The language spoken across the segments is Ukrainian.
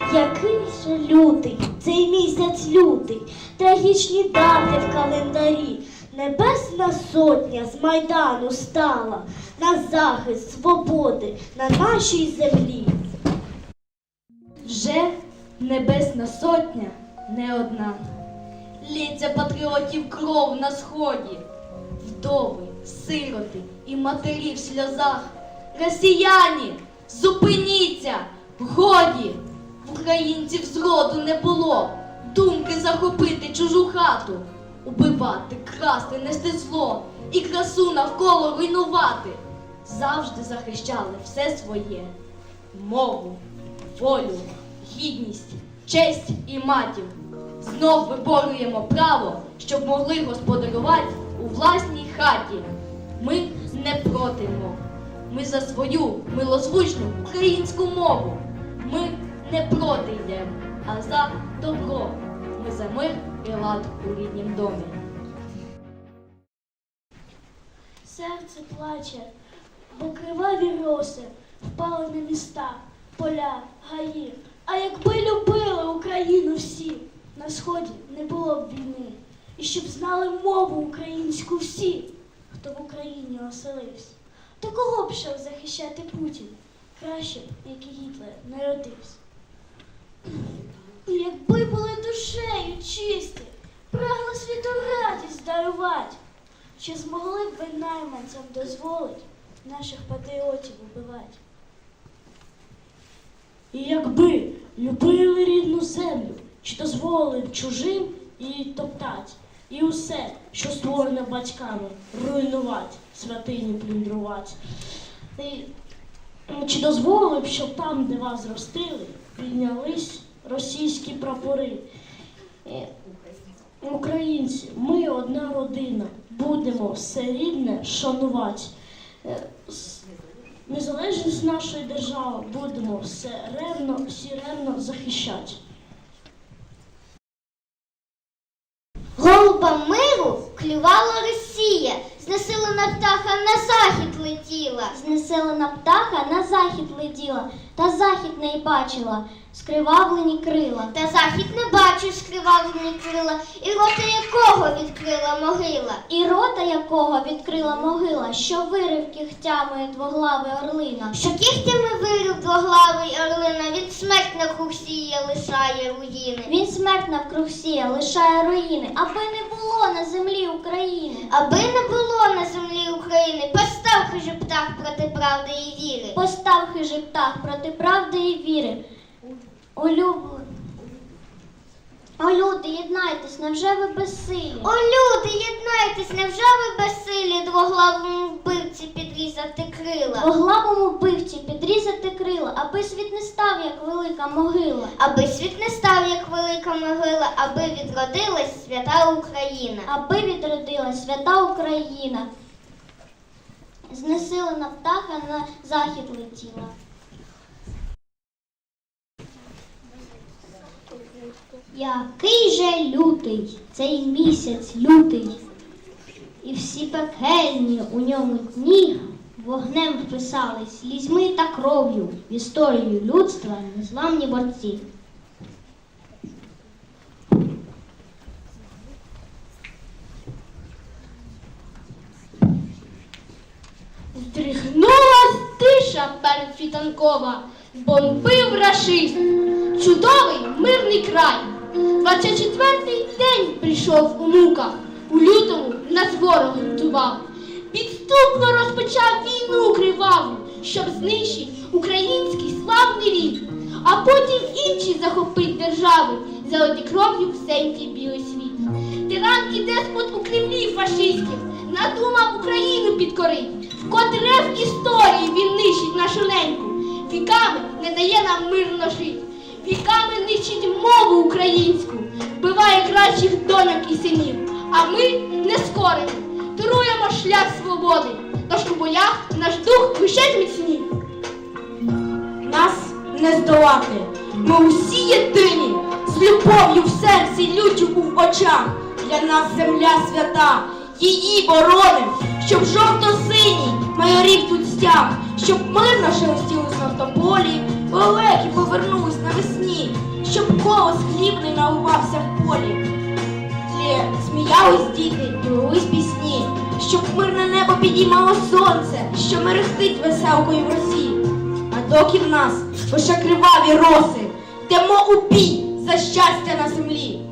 Який же лютий, цей місяць лютий, трагічні дати в календарі. Небесна сотня з Майдану стала на захист свободи на нашій землі. Вже Небесна Сотня не одна. Лється патріотів кров на сході, вдови, сироти і матері в сльозах. Росіяни, зупиніться! Годі! Українців зроду не було думки захопити чужу хату, убивати, красти, нести зло і красу навколо руйнувати. Завжди захищали все своє мову, волю, гідність, честь і матір. Знов виборюємо право, щоб могли господарювати у власній хаті. Ми не проти мов. Ми за свою милозвучну українську мову. Ми не проти йдемо, а за добро. Ми за мир і лад у ріднім домі. Серце плаче, бо криваві роси впали на міста, поля, гаї. А якби любили Україну всі, на сході не було б війни. І щоб знали мову українську всі, хто в Україні оселився. То кого б йшов захищати Путін? Краще б, як і Гітлер, народився. Якби були душею чисті, прагли світу радість дарувати, чи змогли б ви найманцям дозволить наших патріотів убивати? І якби любили рідну землю, чи дозволили чужим її топтать, і усе, що створено батьками, руйнувати, святині плюндрувати. Чи дозволили б, щоб там, де вас зростили, піднялись російські прапори? Е, Українці, ми одна родина, будемо все рідне шанувати. Е, Незалежність нашої держави будемо все ревно, всі ревно захищати. Голуба миру клювала Росія, знесилена птаха на захід летіла. Знесилена птаха на захід летіла, та захід не й бачила, скривавлені крила. Та захід не бачив скривавлені крила, і рота якого відкрила могила. І рота якого відкрила могила, що вирив кігтями двоглавий орлина. Що кігтями вирив двоглавий орлина, він смерть на круг лишає руїни. Він смерть навкруг сіє, лишає руїни, аби не було на землі України. Аби не було на землі України, постав хижий птах проти правди і віри. Постав хижий птах проти правди і віри. Улюблен. О, люди, єднайтесь, невже ви безсилі? О, люди, єднайтесь, невже ви безсилі двоглавому вбивці підрізати крила? Двоглавому вбивці підрізати крила, аби світ не став, як велика могила. Аби світ не став, як велика могила, аби відродилась свята Україна. Аби відродилась свята Україна. Знесилена птаха на захід летіла. Який же лютий, цей місяць лютий, і всі пекельні у ньому дні вогнем вписались слізьми та кров'ю в історію людства незламні борці. Здригнулась тиша передфітанкова, бомбив рашист, чудовий мирний край. 24-й день прийшов у муках, у лютому нас ворог лютував. Підступно розпочав війну криваву, щоб знищити український славний рід, а потім інші захопить держави, залити кров'ю в сенті білий світ. Тиран і деспот у Кремлі фашистів надумав Україну підкорить. Вкотре в історії він нищить нашу неньку. Віками не дає нам мирно жити. Віками нищить мову українську, вбиває кращих доньок і синів. А ми не скоримо, туруємо шлях свободи. Тож у боях наш дух лише зміцнів. Нас не здолати. Ми усі єдині, з любов'ю в серці, люттю в очах. Для нас земля свята, її бороним, щоб жовто-синій майорів тут стяг, щоб мир наш розтілись на в Олекі повернусь навесні, щоб колос хлібний наувався в полі. Сміялись діти і лились пісні, щоб мирне небо підіймало сонце, що мерехтить веселкою в росі. А доки в нас лише криваві роси, Темо у бій за щастя на землі.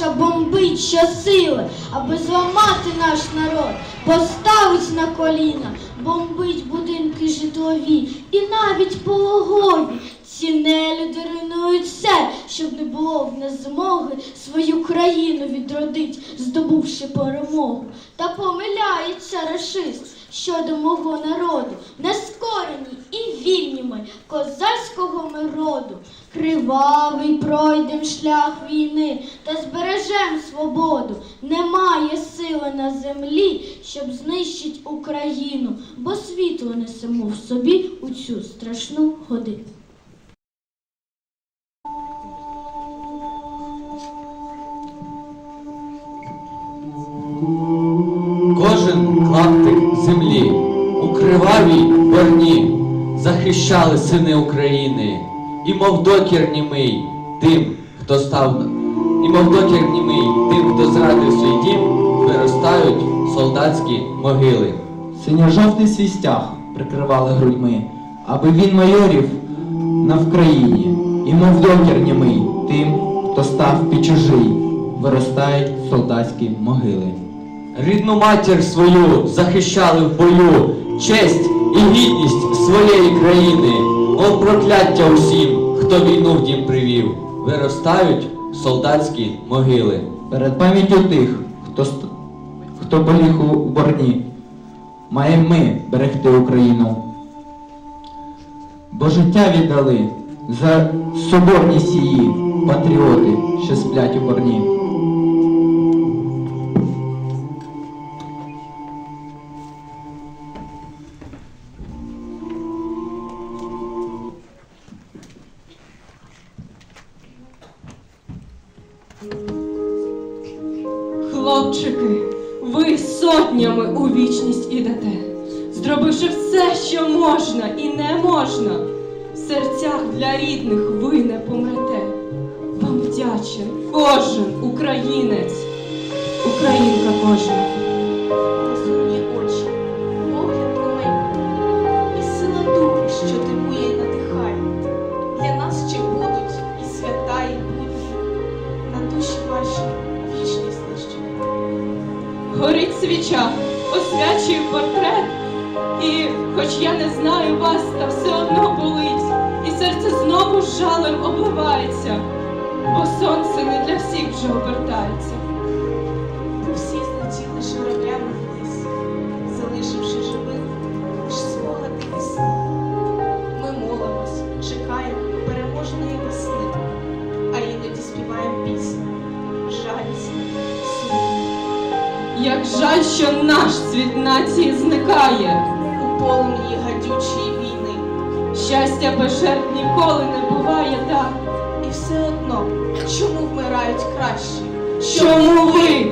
Раша бомбить щосили, аби зламати наш народ, поставить на коліна, бомбить будинки житлові і навіть пологові. Ці нелюди руйнують все, щоб не було в нас змоги свою країну відродить, здобувши перемогу. Та помиляється рашист щодо мого народу, нескорені і вільні ми козацького ми роду. Кривавий пройдем шлях війни та збережем свободу. Немає сили на землі, щоб знищить Україну, бо світло несемо в собі у цю страшну годину. Кожен клаптик землі у кривавій борні захищали сини України, і мов докір німий тим, хто став, і мов докір німий тим, хто зрадив свій дім, виростають солдатські могили. Синьо-жовтий свій стяг прикривали грудьми, аби він майорів на Вкраїні, і мов докір німий тим, хто став під чужий, виростають солдатські могили. Рідну матір свою захищали в бою, честь і гідність своєї країни, мов прокляття усім, хто війну в дім привів, виростають солдатські могили. Перед пам'яттю тих, хто, хто поліг у борні, маємо ми берегти Україну. Бо життя віддали за соборні сії патріоти, що сплять у борні. Хлопчики, ви сотнями у вічність ідете, зробивши все, що можна і не можна. В серцях для рідних ви не помрете. Вам вдячен кожен українець, українка кожна. Горить свіча, освячує портрет. І хоч я не знаю вас, та все одно болить, і серце знову жалем обливається, бо сонце не для всіх вже обертається. Як жаль, що наш цвіт нації зникає. У полум'ї гадючої війни. Щастя без жертв ніколи не буває так. І все одно, чому вмирають кращі? Чому ви?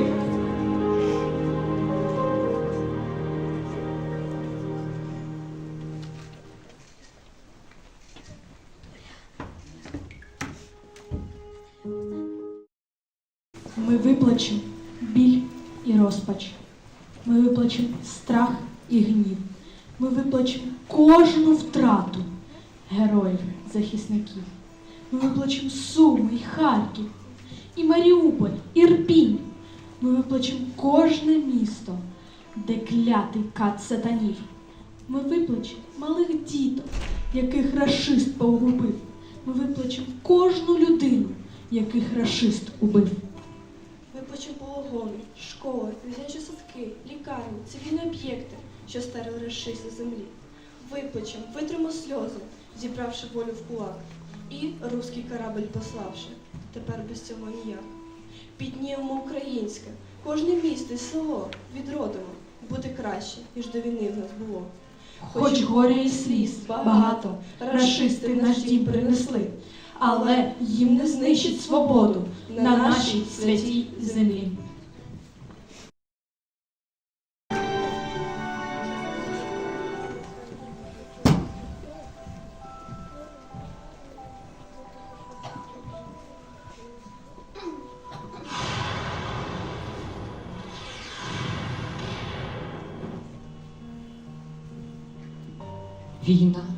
Виплачемо страх і гнів. Ми виплачемо кожну втрату героїв, захисників. Ми виплачемо Суми і Харків, і Маріуполь, Ірпінь. Ми виплачемо кожне місто, де клятий кат сатанів. Ми виплачемо малих діток, яких рашист погубив. Ми виплачемо кожну людину, яких рашист убив. Виплачу пологони, школи, дитячі садки, лікарні, цивільні об'єкти, що старили рашисти землі. Виплачем, витримо сльози, зібравши волю в кулак, і руський корабль пославши. Тепер без цього ніяк. Піднімемо українське, кожне місто і село відродимо, буде краще, ніж до війни в нас було. Хоч горя і сліз багато, рашисти наш дім принесли, але їм не знищить свободу на нашій святій землі. Війна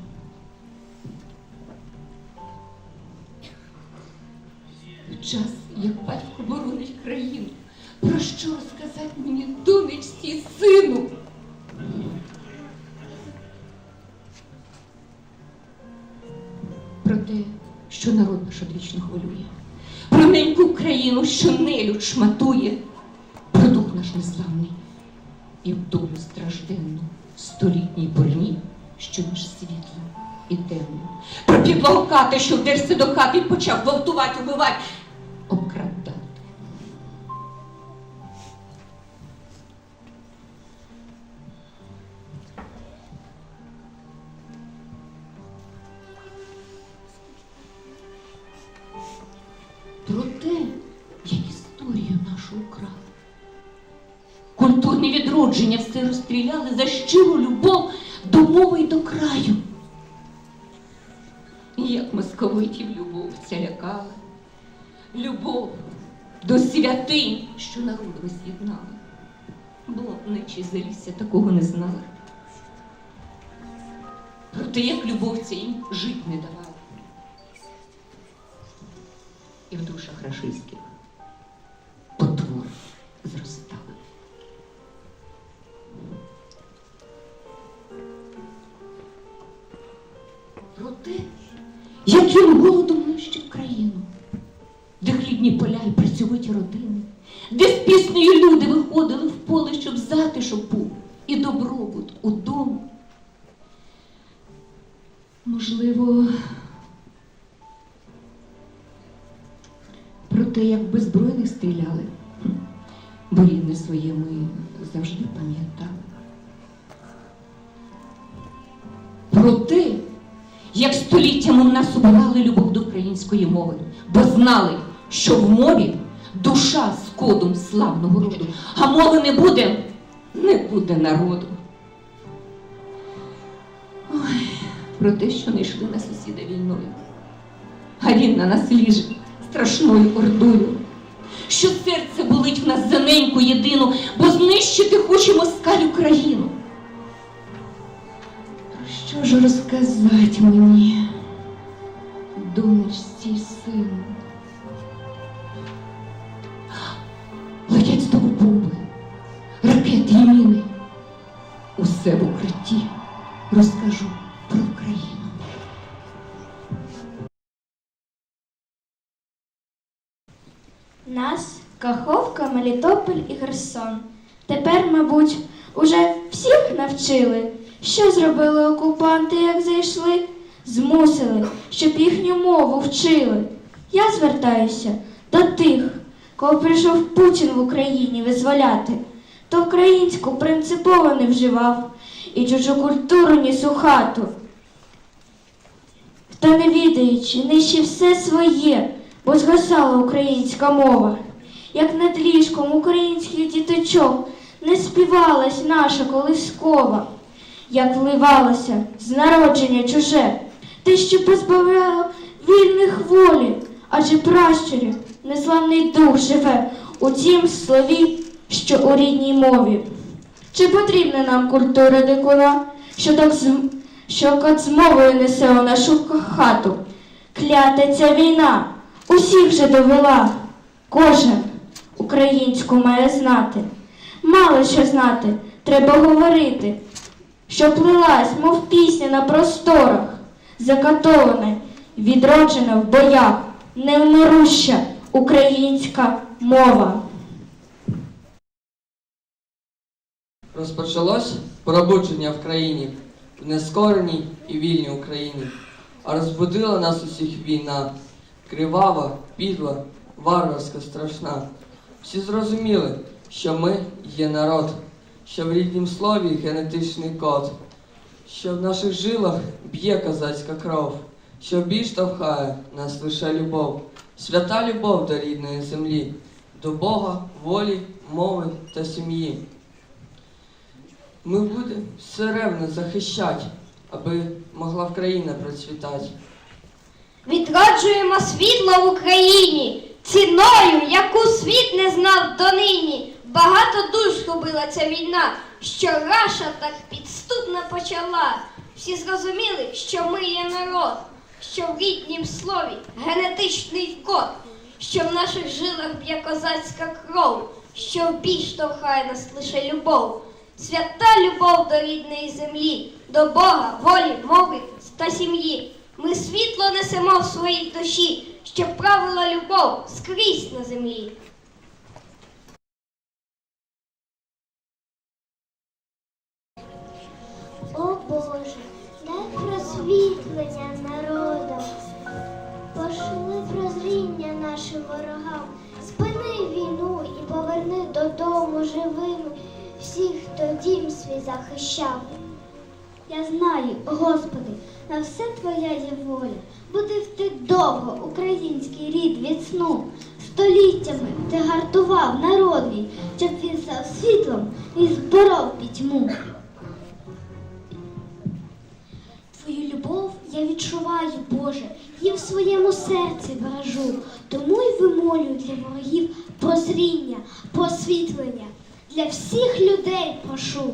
шматує, продукт наш незламний і в долю стражденну столітній борні, що між світлом і темно. Про підлого ката, що вдерся до хати почав гвалтувати, убивати, обкрадати. Відродження розстріляли за щиру любов до мови й до краю. І як московитів любов ця лякала, любов до святинь, що народ роз'єднали. Блокничі залісся такого не знали. Проте як любов ця їм жить не давала. І в душах рашистських потвор зростали. Яким голодом нищив країну, де хлібні поля і працьовиті родини, де з піснею люди виходили в поле, щоб затишок був і добробут удома. Можливо, про те, як беззбройних стріляли, бо рідне своє ми завжди пам'ятали. Про те, як століттями нас убивали любов до української мови, бо знали, що в мові душа з кодом славного роду, а мови не буде, не буде народу. Ой, про те, що не йшли на сусіда війною, а він на нас ліже страшною ордою. Що серце болить в нас за неньку єдину, бо знищити хоче москаль Україну. Що ж розказати мені, донечці сину? Летять знову бомби, ракети і міни. Усе в укритті розкажу про Україну. Нас Каховка, Мелітополь і Херсон. Тепер, мабуть, уже всіх навчили, що зробили окупанти, як зайшли, змусили, щоб їхню мову вчили. Я звертаюся до тих, кого прийшов Путін в Україні визволяти, то українську принципово не вживав і чужу культуру ніс у хату. Хто не відаючи, нищив все своє, бо згасала українська мова. Як над ліжком українських діточок не співалась наша колискова, як вливалося з народження чуже, те, що позбавляло вільних волі, адже пращурів незламний дух живе у тім слові, що у рідній мові. Чи потрібна нам культура дикуна, що так з, що кот з мовою несе у нашу хату? Клята ця війна усіх вже довела. Кожен українську має знати. Мало що знати, треба говорити, що плилась, мов пісня на просторах, закатована, відроджена в боях, невмируща українська мова. Розпочалось пробудження в країні, в нескореній і вільній Україні, а розбудила нас усіх війна, кривава, підла, варварська, страшна. Всі зрозуміли, що ми є народ, що в ріднім слові генетичний код, що в наших жилах б'є козацька кров, що бій штовхає нас лише любов, свята любов до рідної землі, до Бога, волі, мови та сім'ї. Ми будемо все ревно захищати, аби могла в процвітати. Відроджуємо світло в Україні ціною, яку світ не знав донині. Багато душ губила ця війна, що Раша так підступно почала. всі зрозуміли, що ми є народ, що в ріднім слові генетичний код, що в наших жилах б'є козацька кров, що в бій штовхає нас лише любов, свята любов до рідної землі, до Бога, волі, мови та сім'ї. Ми світло несемо в своїй душі, щоб правила любов скрізь на землі. Боже, дай просвітлення народам, пошли прозріння нашим ворогам, спини війну і поверни додому живими всіх, хто дім свій захищав. Я знаю, Господи, на все Твоя є воля, будив ти довго український рід від сну. Століттями ти гартував народ мій, щоб він став світлом і зборов пітьму. Я відчуваю, Боже, і в своєму серці вражу, Тому й вимолюю для ворогів прозріння, просвітлення. Для всіх людей прошу.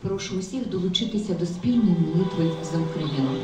Прошу усіх долучитися до спільної молитви за Україну.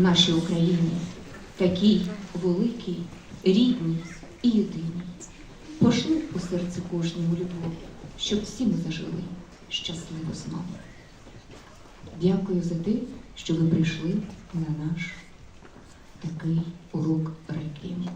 Нашій Україні, такій великій, рідній і єдиній. Пошли у серце кожному любов, щоб всі ми зажили щасливо знову. Дякую за те, що ви прийшли на наш такий урок реквієму.